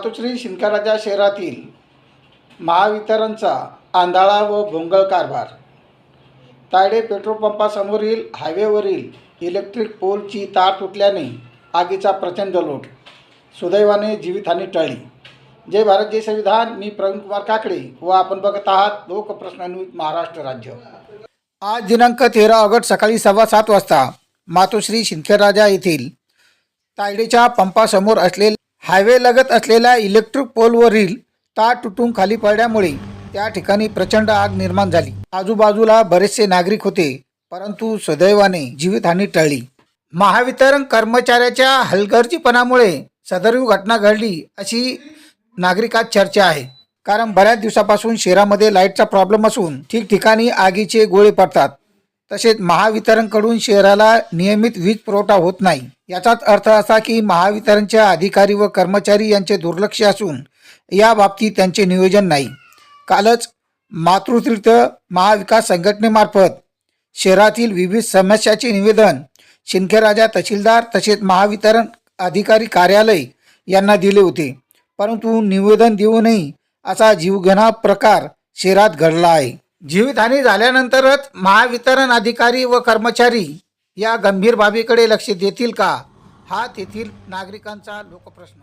मातोश्री शिंदखेडाच्या शहरातील महावितरणचा आंधळा व भोंगळ कारभार. तायडे पेट्रोल पंपासमोरील हायवेवरील इलेक्ट्रिक पोलची तार तुटल्याने आगीचा प्रचंड लोट. सुदैवाने जीवितहानी टळली. जय भारत जय संविधान. मी प्रवीण कुमार काकडे व आपण बघत आहात लोकप्रश्नान्वित महाराष्ट्र राज्य. आज दिनांक तेरा ऑगस्ट सकाळी सव्वा सात वाजता मातोश्री शिंदखेडराजा येथील तायडेच्या पंपासमोर असलेल्या हायवे लगत असलेल्या इलेक्ट्रिक पोलवरील तार तुटून खाली पडल्यामुळे त्या ठिकाणी प्रचंड आग निर्माण झाली. आजूबाजूला बरेचसे नागरिक होते परंतु सुदैवाने जीवितहानी टळली. महावितरण कर्मचाऱ्याच्या हलगर्जीपणामुळे सदरीव घटना घडली अशी नागरिकात चर्चा आहे. कारण बऱ्याच दिवसापासून शहरामध्ये लाईटचा प्रॉब्लेम असून ठिकठिकाणी आगीचे गोळे पडतात. तसेच महावितरणकडून शहराला नियमित वीज पुरवठा होत नाही. याचाच अर्थ असा की महावितरणच्या अधिकारी व कर्मचारी यांचे दुर्लक्ष असून या बाबतीत त्यांचे नियोजन नाही. कालच मातृतीर्थ महाविकास संघटनेमार्फत शहरातील विविध समस्याचे निवेदन शिंदखेराजा तहसीलदार तसेच महावितरण अधिकारी कार्यालय यांना दिले होते. परंतु निवेदन देऊनही असा जीवघेणा प्रकार शहरात घडला आहे. जीवितहानी झाल्यानंतरच महावितरण अधिकारी व कर्मचारी या गंभीर बाबीकडे लक्ष देतील का? हा तेथील नागरिकांचा लोकप्रश्न.